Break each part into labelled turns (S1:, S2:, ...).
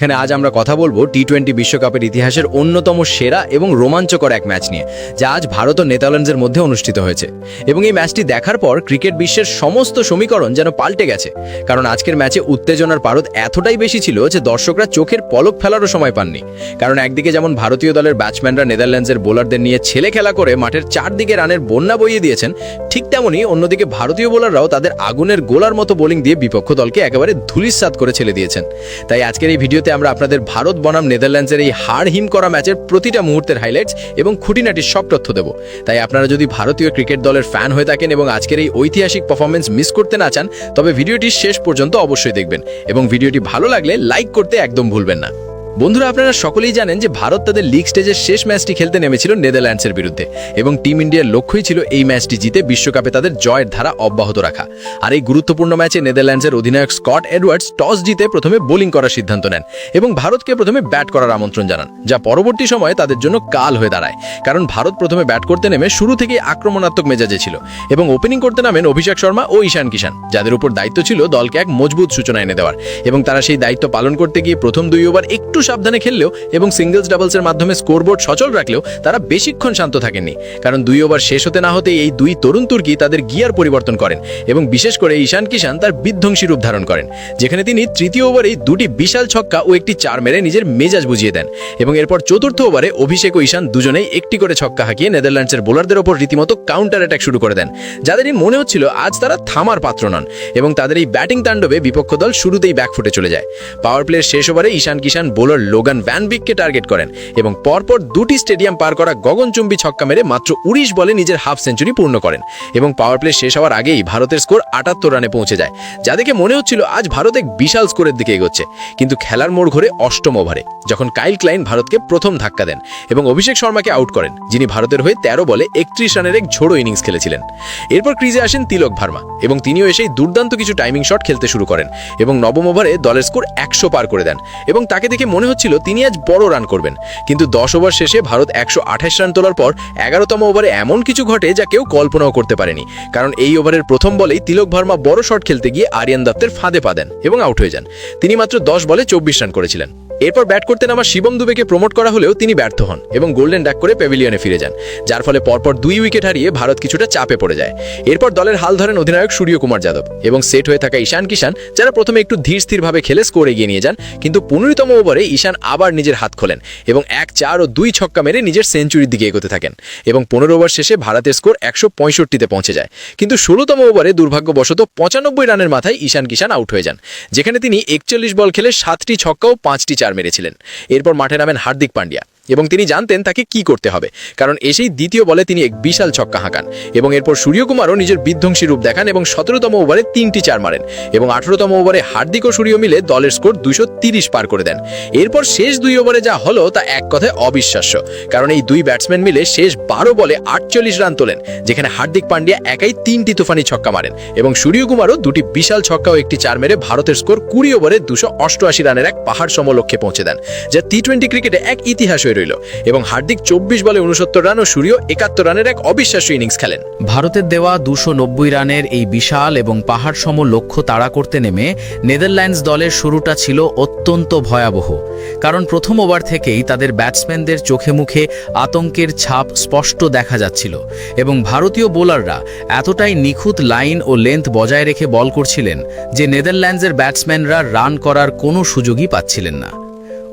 S1: এখানে আজ আমরা কথা বলব টি টোয়েন্টি বিশ্বকাপের ইতিহাসের অন্যতম সেরা এবং রোমাঞ্চকর এক ম্যাচ নিয়ে, যা আজ ভারত ও নেদারল্যান্ডসের মধ্যে অনুষ্ঠিত হয়েছে। এবং এই ম্যাচটি দেখার পর ক্রিকেট বিশ্বের সমস্ত সমীকরণ যেন পাল্টে গেছে। কারণ আজকের ম্যাচে উত্তেজনার পারদ এতটাই বেশি ছিল যে দর্শকরা চোখের পলক ফেলারও সময় পাননি। কারণ একদিকে যেমন ভারতীয় দলের ব্যাটসম্যানরা নেদারল্যান্ডসের বোলারদের নিয়ে ছেলে খেলা করে মাঠের চারদিকে রানের বন্যা বইয়ে দিয়েছেন, ঠিক তেমনই অন্যদিকে ভারতীয় বোলাররাও তাদের আগুনের গোলার মতো বোলিং দিয়ে বিপক্ষ দলকে একেবারে ধুলিস্বাদ করে ছেলে দিয়েছেন। তাই আজকের এই ভিডিওতে আমরা আপনাদের ভারত বনাম নেদারল্যান্ডসের এই হাড় হিম করা ম্যাচের প্রতিটা মুহূর্তের হাইলাইটস এবং খুঁটিনাটির সব তথ্য দেব। তাই আপনারা যদি ভারতীয় ক্রিকেট দলের ফ্যান হয়ে থাকেন এবং আজকের এই ঐতিহাসিক পারফরমেন্স মিস করতে না চান, তবে ভিডিওটি শেষ পর্যন্ত অবশ্যই দেখবেন এবং ভিডিওটি ভালো লাগলে লাইক করতে একদম ভুলবেন না। বন্ধুরা, আপনারা সকলেই জানেন যে ভারত তাদের লিগ স্টেজের শেষ ম্যাচটি খেলতে নেমেছিল নেদারল্যান্ডসের বিরুদ্ধে এবং টিম ইন্ডিয়ার লক্ষ্যই ছিল এই ম্যাচটি জিতে বিশ্বকাপে তাদের জয়ের ধারা অব্যাহত রাখা। আর এই গুরুত্বপূর্ণ ম্যাচে নেদারল্যান্ডসের অধিনায়ক স্কট এডওয়ার্ডস টস জিতে প্রথমে বোলিং করার সিদ্ধান্ত নেন এবং ভারতকে প্রথমে ব্যাট করার আমন্ত্রণ জানান, যা পরবর্তী সময়ে তাদের জন্য কাল হয়ে দাঁড়ায়। কারণ ভারত প্রথমে ব্যাট করতে নেমে শুরু থেকেই আক্রমণাত্মক মেজাজে ছিল এবং ওপেনিং করতে নামেন অভিষেক শর্মা ও ঈশান কিষান যাদের উপর দায়িত্ব ছিল দলকে এক মজবুত সূচনা এনে দেওয়ার। এবং তারা সেই দায়িত্ব পালন করতে গিয়ে প্রথম দুই ওভার একটু সাবধানে খেললেও এবং সিঙ্গলস ডাবলসের মাধ্যমে স্কোরবোর্ড সচল রাখলেও তারা বেশিক্ষণ শান্ত থাকেননি। কারণ দুই ওভার শেষ হতে না হতে এই দুই তরুণ তুর্কি তাদের গিয়ার পরিবর্তন করেন এবং বিশেষ করে ঈশান কিষান তার বিধ্বংসী রূপ ধারণ করেন, যেখানে তিনি তৃতীয় ওভারেই দুটি বিশাল ছক্কা ও একটি চার মেরে নিজের মেজাজ বুঝিয়ে দেন এবং এরপর চতুর্থ ওভারে অভিষেক ও ঈশান দুজনেই একটি করে ছক্কা হাঁকিয়ে নেদারল্যান্ডসের বোলারদের ওপর রীতিমতো কাউন্টার অ্যাটাক শুরু করে দেন। যাদেরই মনে হচ্ছিল আজ তারা থামার পাত্র নন এবং তাদের এই ব্যাটিং তাণ্ডবে বিপক্ষ দল শুরুতেই ব্যাকফুটে চলে যায়। পাওয়ার প্লের শেষ ওভারে ঈশান কিষান বোলার লোগান ভ্যানবিককে টার্গেট করেন এবং পরপর দুটি স্টেডিয়াম পার করা গগনচুম্বী ছক্কা মেরে মাত্র উনিশ বলে নিজের হাফ সেঞ্চুরি পূর্ণ করেন এবং পাওয়ার প্লে শেষ হওয়ার আগেই ভারতের স্কোর আটাত্তর রানে পৌঁছে যায়, যা দেখে মনে হচ্ছিল আজ ভারত এক বিশাল স্কোরের দিকে এগোচ্ছে। কিন্তু খেলার মোড় ঘুরে অষ্টম ওভারে যখন কাইল ক্লাইন ভারতকে প্রথম ধাক্কা দেন এবং অভিষেক শর্মাকে আউট করেন, যিনি ভারতের হয়ে তেরো বলে একত্রিশ রানের এক ঝোড়ো ইনিংস খেলেছিলেন। এরপর ক্রিজে আসেন তিলক ভার্মা এবং তিনিও এসেই দুর্দান্ত কিছু টাইমিং শট খেলতে শুরু করেন এবং নবম ওভারে দলের স্কোর একশো পার করে দেন এবং তাকে দেখে মনে হচ্ছিল তিনি আজ বড় রান করবেন। কিন্তু দশ ওভার শেষে ভারত একশো আঠাশ রান তোলার পর এগারোতম ওভারে এমন কিছু ঘটে যা কেউ কল্পনাও করতে পারেনি। কারণ এই ওভারের প্রথম বলেই তিলক ভার্মা বড় শট খেলতে গিয়ে আরিয়ান দত্তের ফাঁদে পা দেন এবং আউট হয়ে যান। তিনি মাত্র দশ বলে চব্বিশ রান করেছিলেন। এরপর ব্যাট করতে নামা শিবম দুবেকে প্রমোট করা হলেও তিনি ব্যর্থ হন এবং গোল্ডেন ডাক করে প্যাভিলিয়নে ফিরে যান, যার ফলে পরপর দুই উইকেট হারিয়ে ভারত কিছুটা চাপে পড়ে যায়। এরপর দলের হাল ধরেন অধিনায়ক সূর্যকুমার যাদব এবং সেট হয়ে থাকা ঈশান কিষান যারা প্রথমে একটু ধীর স্থিরভাবে খেলে স্কোর এগিয়ে নিয়ে যান, কিন্তু পনেরোতম ওভারে ঈশান আবার নিজের হাত খোলেন এবং এক চার ও দুই ছক্কা মেরে নিজের সেঞ্চুরির দিকে এগোতে থাকেন এবং পনেরো ওভার শেষে ভারতের স্কোর একশো পঁয়ষট্টিতে পৌঁছে যায়। কিন্তু ষোলোতম ওভারে দুর্ভাগ্যবশত পঁচানব্বই রানের মাথায় ঈশান কিষান আউট হয়ে যান, যেখানে তিনি একচল্লিশ বল খেলে সাতটি ছক্কা ও পাঁচটি চার মেরেছিলেন। এরপর মাঠে নামেন হার্দিক পান্ডিয়া। এবং তিনি জানতেন তাকে কি করতে হবে, কারণ এসেই দ্বিতীয় বলে তিনি এক বিশাল ছক্কা হাঁকান এবং এরপর সূর্যকুমারও নিজের বিধ্বংসী রূপ দেখান এবং সতেরোতম ওভারে তিনটি চার মারেন এবং আঠেরোতম ওভারে হার্দিক ও সূর্য মিলে দলের স্কোর দুশো তিরিশ পার করে দেন। এরপর শেষ দুই ওভারে যা হলো তা এক কথায় অবিশ্বাস্য, কারণ এই দুই ব্যাটসম্যান মিলে শেষ বারো বলে আটচল্লিশ রান তোলেন, যেখানে হার্দিক পান্ডিয়া একাই তিনটি তুফানি ছক্কা মারেন এবং সূর্যকুমারও দুটি বিশাল ছক্কা ও একটি চার মেরে ভারতের স্কোর কুড়ি ওভারে দুশো অষ্টআশি রানের এক পাহাড় সম লক্ষ্যে পৌঁছে দেন, যা টি টোয়েন্টি ক্রিকেটে এক ইতিহাস হয়ে রইল। এবং হার্দিক চব্বিশ বলে উনসত্তর রান ও সূর্য একাত্তর রানের এক অবিশ্বাস্য ইনিংস খেলেন।
S2: ভারতের দেওয়া দুশো রানের এই বিশাল এবং পাহাড় সম লক্ষ্য তাড়া করতে নেমে নেদারল্যান্ডস দলের শুরুটা ছিল অত্যন্ত ভয়াবহ। কারণ প্রথম ওভার থেকেই তাদের ব্যাটসম্যানদের চোখে মুখে আতঙ্কের ছাপ স্পষ্ট দেখা যাচ্ছিল এবং ভারতীয় বোলাররা এতটাই নিখুঁত লাইন ও লেন্থ বজায় রেখে বল করছিলেন যে নেদারল্যান্ডসের ব্যাটসম্যানরা রান করার কোনো সুযোগই পাচ্ছিলেন না।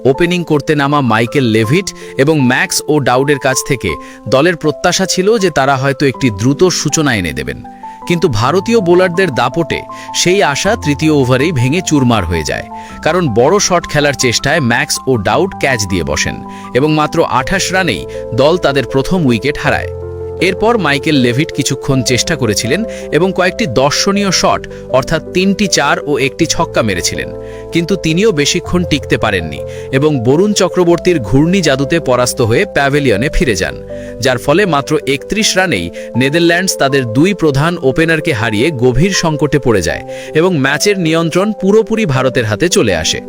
S2: ওপেনিং করতে নামা মাইকেল লেভিট এবং ম্যাক্স ও ডাউডের কাছ থেকে দলের প্রত্যাশা ছিল যে তারা হয়তো একটি দ্রুত সূচনা এনে দেবেন। কিন্তু ভারতীয় বোলারদের দাপটে সেই আশা তৃতীয় ওভারেই ভেঙে চুরমার হয়ে যায়। কারণ বড় শট খেলার চেষ্টায় ম্যাক্স ও ডাউড ক্যাচ দিয়ে বসেন এবং মাত্র আঠাশ রানেই দল তাদের প্রথম উইকেট হারায়। এরপর মাইকেল লেভিট কিছুক্ষণ চেষ্টা করেছিলেন এবং কয়েকটি দর্শনীয় শট, অর্থাৎ তিনটি চার ও একটি ছক্কা মেরেছিলেন। কিন্তু তিনিও বেশিক্ষণ টিকতে পারেননি এবং বরুণ চক্রবর্তীর ঘূর্ণি জাদুতে পরাস্ত হয়ে প্যাভেলিয়নে ফিরে যান, যার ফলে মাত্র একত্রিশ রানেই নেদারল্যান্ডস তাদের দুই প্রধান ওপেনারকে হারিয়ে গভীর সংকটে পড়ে যায় এবং ম্যাচের নিয়ন্ত্রণ পুরোপুরি ভারতের হাতে চলে আসে।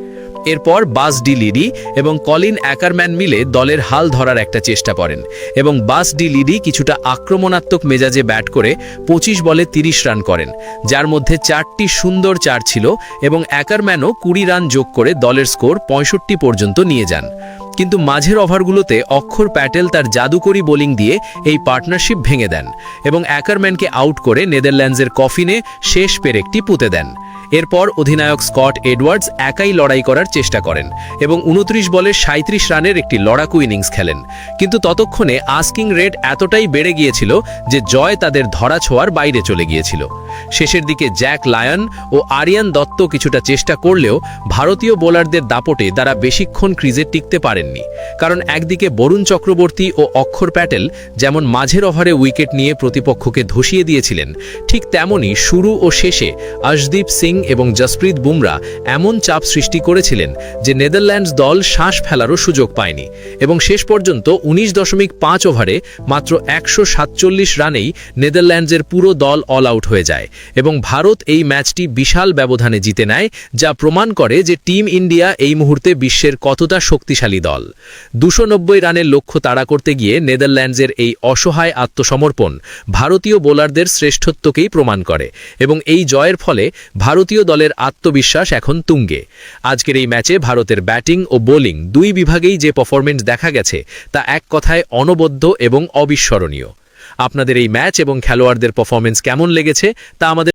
S2: এরপর বাস ডি লিডি এবং কলিন অ্যাকারম্যান মিলে দলের হাল ধরার একটা চেষ্টা করেন এবং বাস ডি লিডি কিছুটা আক্রমণাত্মক মেজাজে ব্যাট করে পঁচিশ বলে তিরিশ রান করেন, যার মধ্যে চারটি সুন্দর চার ছিল এবং অ্যাকারম্যানও কুড়ি রান যোগ করে দলের স্কোর পঁয়ষট্টি পর্যন্ত নিয়ে যান। কিন্তু মাঝের ওভারগুলোতে অক্ষর প্যাটেল তার জাদুকরি বোলিং দিয়ে এই পার্টনারশিপ ভেঙে দেন এবং অ্যাকারম্যানকে আউট করে নেদারল্যান্ডসের কফিনে শেষ পেরেকটি পুঁতে দেন। এরপর অধিনায়ক স্কট এডওয়ার্ডস একাই লড়াই করার চেষ্টা করেন এবং উনত্রিশ বলে সাঁত্রিশ রানের একটি লড়াকু ইনিংস খেলেন। কিন্তু ততক্ষণে আস্কিং রেট এতটাই বেড়ে গিয়েছিল যে জয় তাদের ধরা ধরাছোঁয়ার বাইরে চলে গিয়েছিল। শেষের দিকে জ্যাক লায়ন ও আরিয়ান দত্ত কিছুটা চেষ্টা করলেও ভারতীয় বোলারদের দাপটে তারা বেশিক্ষণ ক্রিজে টিকতে পারেননি। কারণ একদিকে বরুণ চক্রবর্তী ও অক্ষর প্যাটেল যেমন মাঝের ওভারে উইকেট নিয়ে প্রতিপক্ষকে ধসিয়ে দিয়েছিলেন, ঠিক তেমনি শুরু ও শেষে আশদীপ সিং এবং জসপ্রীত বুমরা এমন চাপ সৃষ্টি করেছিলেন যে নেদারল্যান্ডস দল শ্বাস ফেলারও সুযোগ পায়নি এবং শেষ পর্যন্ত উনিশ দশমিক পাঁচ ওভারে মাত্র একশো সাতচল্লিশ রানেই নেদারল্যান্ডসের পুরো দল অল আউট হয়ে যায় এবং ভারত এই ম্যাচটি বিশাল ব্যবধানে জিতে নেয়, যা প্রমাণ করে যে টিম ইন্ডিয়া এই মুহূর্তে বিশ্বের কতটা শক্তিশালী দল। দুশো রানের লক্ষ্য তাড়া করতে গিয়ে নেদারল্যান্ডসের এই অসহায় আত্মসমর্পণ ভারতীয় বোলারদের শ্রেষ্ঠত্বকেই প্রমাণ করে এবং এই জয়ের ফলে ভারতীয় দলের আত্মবিশ্বাস এখন তুঙ্গে। আজকের এই ম্যাচে ভারতের ব্যাটিং ও বোলিং দুই বিভাগেই যে পারফরমেন্স দেখা গেছে, তা এক কথায় অনবদ্য এবং অবিস্মরণীয়। আপনাদের এই ম্যাচ এবং খেলোয়াড়দের পারফরমেন্স কেমন লেগেছে, তা আমাদের